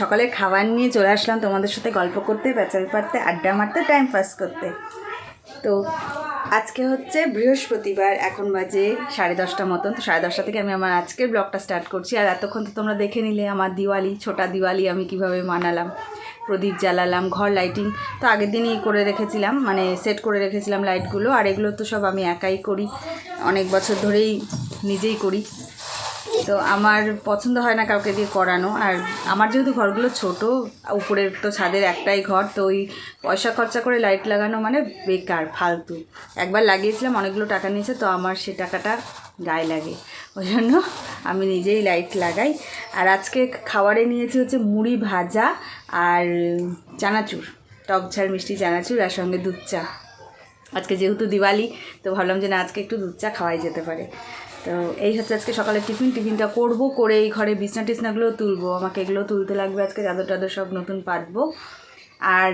সকালে খাবার নিয়ে চলে আসলাম তোমাদের সাথে গল্প করতে পেঁচাল পারতে আড্ডা মারতে টাইম পাস করতে। তো আজকে হচ্ছে বৃহস্পতিবার, এখন বাজে সাড়ে দশটা মতন। তো সাড়ে দশটা থেকে আমি আমার আজকের ব্লগটা স্টার্ট করছি। আর এতক্ষণ তো তোমরা দেখে নিলে আমার দিওয়ালি, ছোটা দিওয়ালি আমি কীভাবে মানালাম। প্রদীপ জ্বালালাম, ঘর লাইটিং তো আগের দিনই করে রেখেছিলাম মানে সেট করে রেখেছিলাম লাইটগুলো আর এগুলো তো সব আমি একাই করি। অনেক বছর ধরেই নিজেই করি। তো আমার পছন্দ হয় না কাউকে দিয়ে করানো। আর আমার যেহেতু ঘরগুলো ছোট, উপরের তো ছাদের একটাই ঘর, তো ওই পয়সা খরচা করে লাইট লাগানো মানে বেকার, ফালতু। একবার লাগিয়েছিলাম, অনেকগুলো টাকা নিয়েছে, তো আমার সে টাকাটা গায়ে লাগে। ওই জন্য আমি নিজেই লাইট লাগাই। আর আজকে খাবারে নিয়েছি হচ্ছে মুড়ি ভাজা আর চানাচুর, টক ঝাল মিষ্টি চানাচুর আর সঙ্গে দুধ চা। আজকে যেহেতু দিওয়ালি, তো ভাবলাম যে না, আজকে একটু দুধ চা খাওয়াই যেতে পারে। তো এই হচ্ছে আজকে সকালে টিফিন, টিফিনটা করব, করে এই ঘরে বিছনা টিছনাগুলো তুলবো। আমাকে এগুলো তুলতে লাগবে আজকে চাদর টাদর সব নতুন পাতবো আর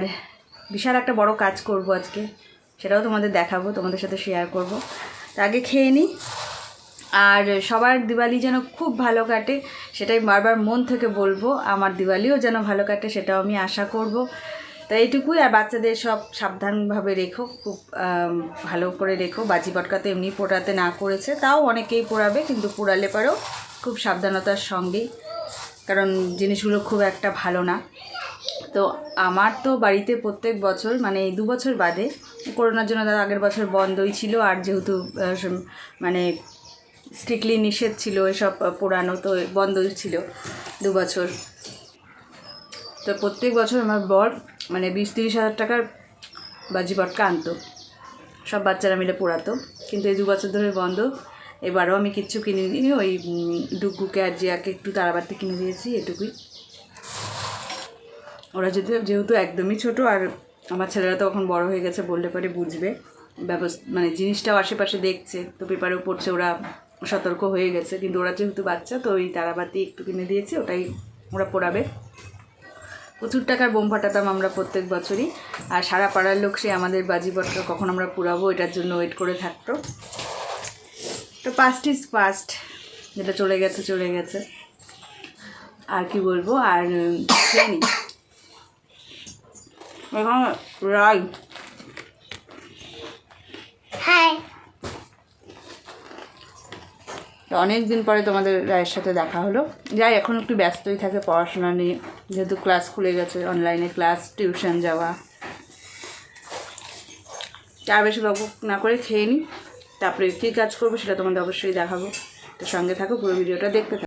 বিশাল একটা বড় কাজ করব আজকে, সেটাও তোমাদের দেখাবো, তোমাদের সাথে শেয়ার করব। তো আগে খেয়ে নিই আর সবার দিওয়ালি যেন খুব ভালো কাটে, সেটাই বারবার মন থেকে বলব, আমার দিওয়ালিও যেন ভালো কাটে, সেটাও আমি আশা করব। তো এইটুকুই, আর বাচ্চাদের সব সাবধানভাবে রেখো, খুব ভালো করে রেখো। বাজি পটকা তো এমনি পোড়াতে না করেছে, তাও অনেকেই পোড়াবে, কিন্তু পোড়ালে পারেও খুব সাবধানতার সঙ্গেই কারণ জিনিসগুলো খুব একটা ভালো না। তো আমার তো বাড়িতে প্রত্যেক বছর মানে দু বছর বাদে, করোনার জন্য তার আগের বছর বন্ধই ছিল, আর যেহেতু মানে স্ট্রিক্টলি নিষেধ ছিল এসব পোড়ানো, তো বন্ধই ছিল দু বছর তো প্রত্যেক বছর আমার বর মানে বিশ তিরিশ হাজার টাকার বাজি পটকা আনতো। সব বাচ্চারা মিলে পোড়াতো। কিন্তু এই দু বছর ধরে বন্ধ। এবারও আমি কিচ্ছু কিনে দিইনি ওই ডুগুকে আর জিয়াকে একটু তারাবাতি কিনে দিয়েছি এটুকুই। ওরা যদি, যেহেতু একদমই ছোট, আর আমার ছেলেরা তো এখন বড় হয়ে গেছে, বললে পরে বুঝবে। ব্যবস্থা মানে জিনিসটাও আশেপাশে দেখছে, তো পেপারেও পড়ছে ওরা সতর্ক হয়ে গেছে। কিন্তু ওরা যেহেতু বাচ্চা, তো ওই তারাবাতি একটু কিনে দিয়েছে, ওটাই ওরা পোড়াবে। প্রচুর টাকার বোম ফাটাতাম আমরা প্রত্যেক বছরই। আর সারা পাড়ার লোক সে আমাদের বাজিপটকা কখন আমরা পুরাবো, এটার জন্য ওয়েট করে থাকতো। তো পাস্ট ইজ পাস্ট যেটা চলে গেছে চলে গেছে। আর কি বলব? আর নিই এখন রাই হাই অনেক দিন পরে তোমাদের রায়ের সাথে দেখা হলো। যাই, এখন একটু ব্যস্তই থাকে পড়াশোনা নিয়ে। যেহেতু ক্লাস খুলে গেছে অনলাইনে ক্লাস টিউশন যাওয়া। চার বেশি বক না করে খেয়ে নিই তারপরে কী কাজ করব সেটা তোমাদের অবশ্যই দেখাবো। তো সঙ্গে থাকো, পুরো ভিডিওটা দেখতে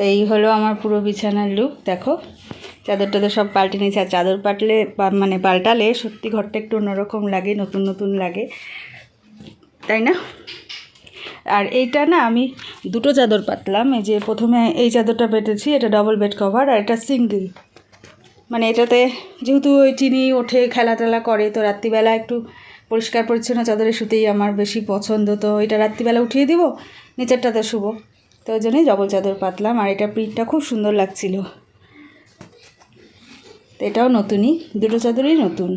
তো এই হলো আমার পুরো বিছানার লুক দেখো। চাদর টাদর সব পাল্টে নিয়েছি। আর চাদর পাল্টলে বা- মানে পাল্টালে সত্যি ঘরটা একটু অন্যরকম লাগে, নতুন নতুন লাগে। তাই না? আর এইটা না আমি দুটো চাদর পাতলাম। এই যে প্রথমে এই চাদরটা পেতেছি, এটা ডবল বেড কভার আর এটা সিঙ্গেল মানে এটাতে যেহেতু ওই চিনি ওঠে খেলা টেলা করে, তো রাত্রিবেলা একটু পরিষ্কার পরিচ্ছন্ন চাদরে শুতেই আমার বেশি পছন্দ। তো এটা রাত্রিবেলা উঠিয়ে দিব, নিচেরটাতে শুবো। তো ওই জন্যই ডবল চাদর পাতলাম। আর এটা প্রিন্টটা খুব সুন্দর লাগছিল। তো এটাও নতুনই, দুটো চাদরই নতুন।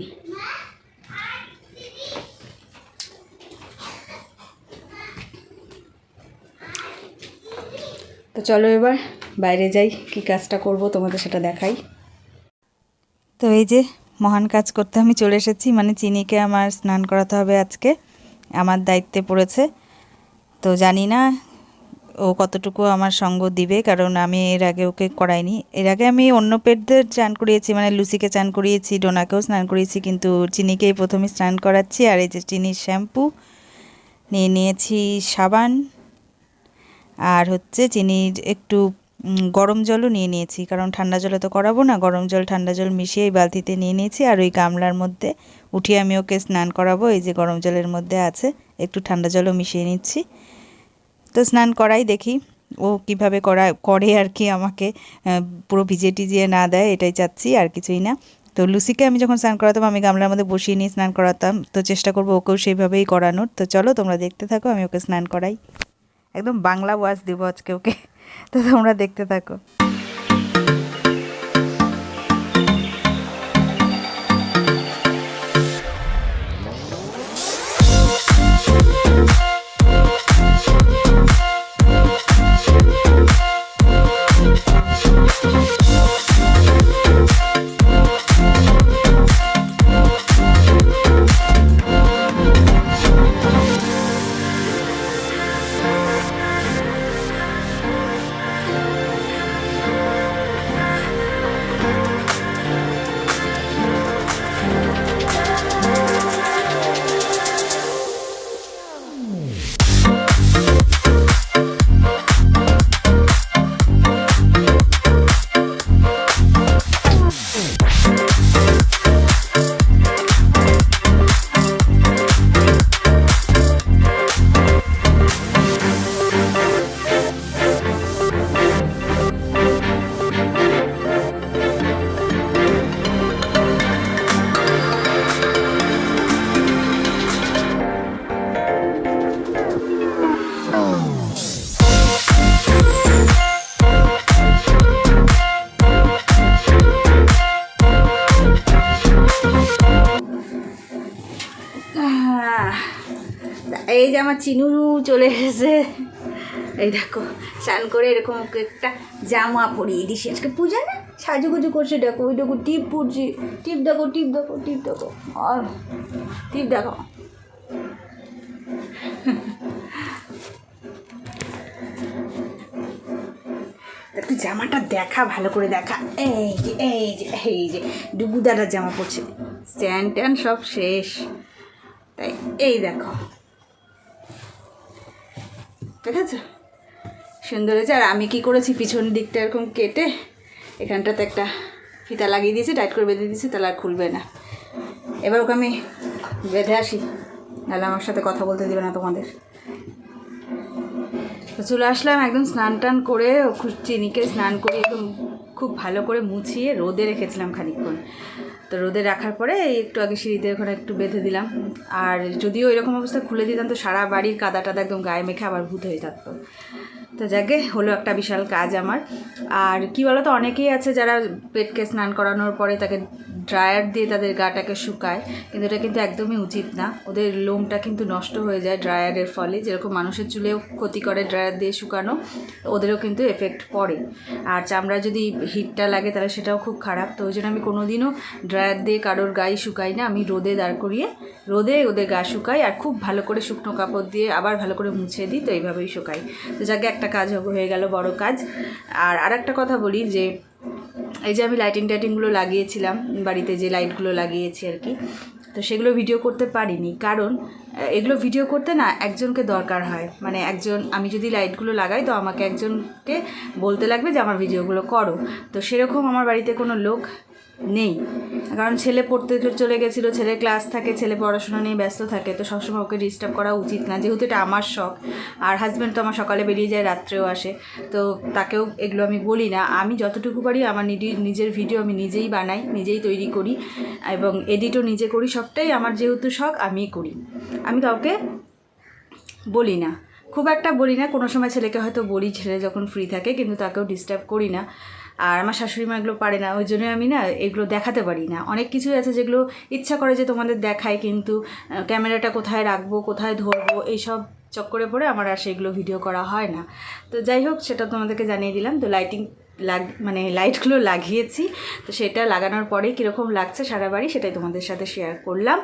তো চলো এবার বাইরে যাই, কি কাজটা করব তোমাদের সেটা দেখাই। তো এই যে মহান কাজ করতে আমি চলে এসেছি মানে চিনিকে আমার স্নান করাতে হবে আজকে। আমার দায়িত্বে পড়েছে। তো জানি না ও কতটুকু আমার সঙ্গ দিবে, কারণ আমি এর আগে ওকে করাইনি। এর আগে আমি অন্য পেটদের চান করিয়েছি মানে লুসিকে চান করিয়েছি, ডোনাকেও স্নান করিয়েছি, কিন্তু চিনিকেই প্রথমে স্নান করাচ্ছি, আর এই যে চিনির শ্যাম্পু নিয়ে নিয়েছি সাবান, আর হচ্ছে চিনির একটু গরম জলও নিয়ে নিয়েছি, কারণ ঠান্ডা জলে তো করাবো না, গরম জল, ঠান্ডা জল মিশিয়ে এই বালতিতে নিয়ে নিয়েছি, আর ওই গামলার মধ্যে উঠিয়ে আমি ওকে স্নান করাবো, এই যে গরম জলের মধ্যে আছে, একটু ঠান্ডা জলও মিশিয়ে নিচ্ছি। তো স্নান করাই দেখি। ও কীভাবে করা, করে আর কি আমাকে পুরো ভিজে টিজিয়ে না দেয়, এটাই চাচ্ছি, আর কিছুই না। তো লুসিকে আমি যখন স্নান করাতাম, আমি গামলার মধ্যে বসিয়ে নিয়ে স্নান করাতাম। তো চেষ্টা করব ওকেও সেইভাবেই করানোর। তো চলো তোমরা দেখতে থাকো, আমি ওকে স্নান করাই। একদম বাংলা ওয়াজ দেবো আজকে ওকে। তো তোমরা দেখতে থাকো। আমার চিনুরু চলে এসেছে। এই দেখো, স্নান করে এরকম একটা জামা পরিয়ে দিছি আজকে পূজা না? সাজুগুজু করছে, দেখো, ওই দেখো, টিপ পড়ছি। টিপ দেখো টিপ দেখো টিপ দেখো। আর টিপ দেখো। একটু জামাটা দেখা, ভালো করে দেখা। এই যে এই যে এই যে ডুবুদারার জামা পড়ছে স্ট্যান্ড ট্যান্ড সব শেষ। তাই, এই দেখো। ঠিক আছে? সুন্দর হয়েছে। আর আমি কি করেছি? পিছন দিকটা এরকম কেটে এখানটাতে একটা ফিতা লাগিয়ে দিয়েছি, টাইট করে বেঁধে দিয়েছি, তাহলে আর খুলবে না। এবার ওকে আমি বেঁধে আসি, নাহলে আমার সাথে কথা বলতে দেবে না তোমাদের। চলে আসলাম একদম স্নান টান করে চিনিকে স্নান করে একদম খুব ভালো করে মুছিয়ে রোদে রেখেছিলাম খানিকক্ষণ। তো রোদে রাখার পরে একটু আগে সিঁড়িতে ওখানে একটু বেঁধে দিলাম। আর যদিও এরকম অবস্থা খুলে দিতাম, তো সারা বাড়ির কাদা টাদা একদম গায়ে মেখে আবার ভূত হয়ে থাকতো। তো যাকে হলো একটা বিশাল কাজ আমার। আর কি বলতো, অনেকেই আছে যারা পেটকে স্নান করানোর পরে তাকে ড্রায়ার দিয়ে তাদের গাটাকে শুকায়, কিন্তু এটা কিন্তু একদমই উচিত না। ওদের লোমটা কিন্তু নষ্ট হয়ে যায় ড্রায়ারের ফলে, যেরকম মানুষের চুলেও ক্ষতি করে ড্রায়ার দিয়ে শুকানো, ওদেরও কিন্তু এফেক্ট পড়ে। আর চামড়া যদি হিটটা লাগে, তাহলে সেটাও খুব খারাপ। তো ওই জন্য আমি কোনোদিনও ড্রায়ার দিয়ে কারোর গায়ে শুকাই না, আমি রোদে দাঁড় করিয়ে রোদে ওদের গা শুকাই, আর খুব ভালো করে শুকনো কাপড় দিয়ে আবার ভালো করে মুছে দিই, তো এইভাবেই শুকাই। তো যাকে, একটা কাজ হয়ে গেল, বড় কাজ। আর আরেকটা কথা বলি যে এই যে আমি লাইটিং টাইটিংগুলো লাগিয়েছিলাম বাড়িতে যে লাইটগুলো লাগিয়েছি আর কি, তো সেগুলো ভিডিও করতে পারিনি। কারণ এগুলো ভিডিও করতে না একজনকে দরকার হয়। মানে একজন, আমি যদি লাইটগুলো লাগাই তো আমাকে একজনকে বলতে লাগবে যে, আমার ভিডিওগুলো করো। তো সেরকম আমার বাড়িতে কোনো লোক নেই। কারণ ছেলে পড়তে চলে গেছিল ছেলে ক্লাস থাকে, ছেলে পড়াশোনা নিয়ে ব্যস্ত থাকে, তো সবসময় ওকে ডিস্টার্ব করা উচিত না। যেহেতু এটা আমার শখ, আর হাজব্যান্ড তো আমার সকালে বেরিয়ে যায়, রাত্রেও আসে, তো তাকেও এগুলো আমি বলি না। আমি যতটুকু পারি আমার নিজের ভিডিও আমি নিজেই বানাই, নিজেই তৈরি করি, এবং এডিটও নিজে করি, সবটাই আমার যেহেতু শখ, আমিই করি। আমি কাউকে বলি না। খুব একটা বলি না, কোনো সময় ছেলেকে হয়তো বলি, ছেলে যখন ফ্রি থাকে, কিন্তু তাকেও ডিস্টার্ব করি না। আর আমার শাশুড়ি মা এগুলো পারে না, ওই জন্য আমি না এগুলো দেখাতে পারি না। অনেক কিছুই আছে যেগুলো ইচ্ছা করে যে তোমাদের দেখায় কিন্তু ক্যামেরাটা কোথায় রাখব, কোথায় ধরবো, এইসব চক্করে পড়ে আমার আর সেগুলো ভিডিও করা হয় না। তো যাই হোক, সেটা তোমাদেরকে জানিয়ে দিলাম। তো লাইটিং লাগ মানে লাইটগুলো লাগিয়েছি। তো সেটা লাগানোর পরে কীরকম লাগছে সারা বাড়ি সেটাই তোমাদের সাথে শেয়ার করলাম।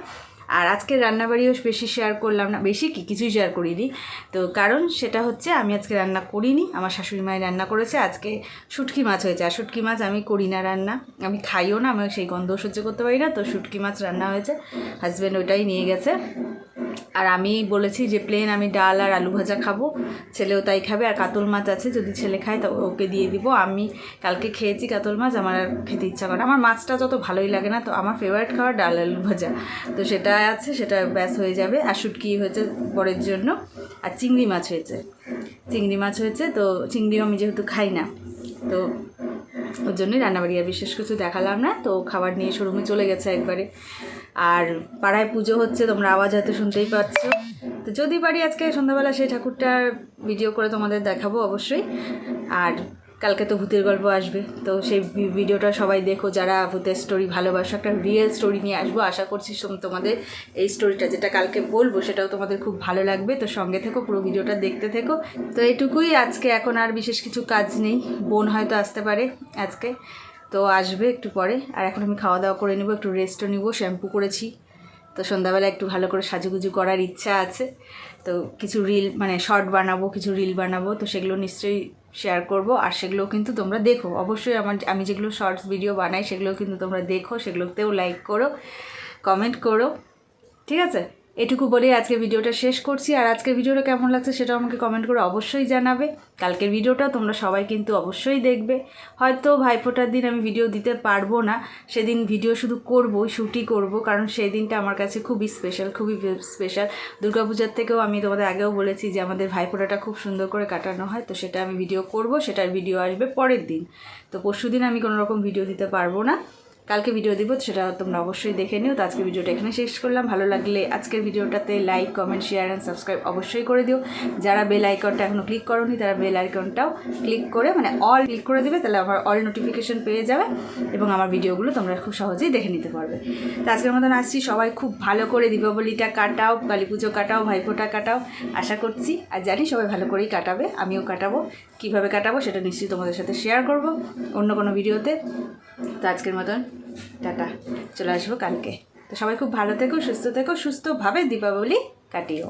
আর আজকে রান্নাবাড়িও বেশি শেয়ার করলাম না, বেশি কি, কিছুই শেয়ার করিনি। তো কারণ সেটা হচ্ছে, আমি আজকে রান্না করিনি, আমার শাশুড়ি মায়ের রান্না করেছে, আজকে শুটকি মাছ হয়েছে। আর শুটকি মাছ আমি করি না রান্না, আমি খাইও না, আমি সেই গন্ধ সহ্য করতে পারি না, তো শুটকি মাছ রান্না হয়েছে হাজব্যান্ড ওইটাই নিয়ে গেছে। আর আমি বলেছি যে প্লেন আমি ডাল আর আলু ভাজা খাব, ছেলেও তাই খাবে, আর কাতল মাছ আছে, যদি ছেলে খায় তো ওকে দিয়ে দিব। আমি কালকে খেয়েছি কাতল মাছ, আমার আর খেতে ইচ্ছা করে আমার মাছটা যত ভালোই লাগে না, তো আমার ফেভারিট খাবার ডাল আলু ভাজা। তো সেটা আছে, সেটা ব্যাস হয়ে যাবে। আর শুটকি হয়েছে পরের জন্য। আর চিংড়ি মাছ হয়েছে। চিংড়ি মাছ হয়েছে, তো চিংড়িও আমি যেহেতু খাই না, তো ওর জন্যই রান্নাবাড়ি আর বিশেষ কিছু দেখালাম না। তো খাবার নিয়ে শোরুমে চলে গেছে একবারে। আর পাড়ায় পুজো হচ্ছে, তোমরা আওয়াজ হয়তো শুনতেই পাচ্ছ। তো যদি পারি আজকে সন্ধ্যাবেলা সেই ঠাকুরটার ভিডিও করে তোমাদের দেখাবো অবশ্যই। আর কালকে তো ভূতের গল্প আসবে। তো সেই ভিডিওটা সবাই দেখো, যারা ভূতের স্টোরি ভালোবাসো, একটা রিয়েল স্টোরি নিয়ে আসব। আশা করছি তোমাদের এই স্টোরিটা যেটা কালকে বলব, সেটাও তোমাদের খুব ভালো লাগবে। তো সঙ্গে থেকো, পুরো ভিডিওটা দেখতে থেকো। তো এটুকুই, আজকে এখন আর বিশেষ কিছু কাজ নেই। বোন হয়তো আসতে পারে আজকে, তো আসবে একটু পরে। আর এখন আমি খাওয়া দাওয়া করে নেব, একটু রেস্টও নিব শ্যাম্পু করেছি। তো সন্ধ্যাবেলা একটু ভালো করে সাজুগুজু করার ইচ্ছা আছে। তো কিছু রিল মানে শর্ট বানাবো, কিছু রিল বানাবো, তো সেগুলো নিশ্চয়ই শেয়ার করব, আর সেগুলো কিন্তু তোমরা দেখো। অবশ্যই আমার আমি যেগুলো শর্টস ভিডিও বানাই সেগুলো কিন্তু তোমরা দেখো, সেগুলোতেও লাইক করো কমেন্ট করো, ঠিক আছে? এটুকু বলেই আজকে ভিডিওটা শেষ করছি। আর আজকের ভিডিওটা কেমন লাগছে সেটা আমাকে কমেন্ট করে অবশ্যই জানাবে। কালকের ভিডিওটা তোমরা সবাই কিন্তু অবশ্যই দেখবে। হয়তো ভাইফোঁটার দিন আমি ভিডিও দিতে পারব না। সেদিন ভিডিও শুধু করব শ্যুটই করব। কারণ সেই দিনটা আমার কাছে খুবই স্পেশাল খুবই স্পেশাল দুর্গাপূজার থেকেও আমি তোমাদের আগেও বলেছি যে আমাদের ভাইফোঁটাটা খুব সুন্দর করে কাটানো হয়। তো সেটা আমি ভিডিও করব, সেটার ভিডিও আসবে পরের দিন। তো পরশু দিন আমি কোনো রকম ভিডিও দিতে পারব না। কালকে ভিডিও দিব, সেটা তোমরা অবশ্যই দেখে নিও। তো আজকে ভিডিওটা এখানে শেষ করলাম। ভালো লাগলে আজকের ভিডিওটাতে like comment share and subscribe অবশ্যই করে দিও। যারা বেল আইকনটা এখনও ক্লিক করোনি, তারা বেল আইকনটাও ক্লিক করে মানে অল ক্লিক করে দেবে, তাহলে আমার অল নোটিফিকেশন পেয়ে যাবে এবং আমার ভিডিওগুলো তোমরা খুব সহজেই দেখে নিতে পারবে। তো আজকের মতন আসছি। সবাই খুব ভালো করে দীপাবলিটা কাটাও কালী পুজো কাটাও, ভাইফোঁটা কাটাও, আশা করছি। আর জানি সবাই ভালো করেই কাটাবে, আমিও কাটাবো। কীভাবে কাটাবো সেটা নিশ্চয়ই তোমাদের সাথে শেয়ার করব অন্য কোনো ভিডিওতে তো আজকের মতন টাটা চলে আসব কালকে। তো সবাই খুব ভালো থেকো সুস্থ থেকো সুস্থভাবে দীপাবলি কাটিও।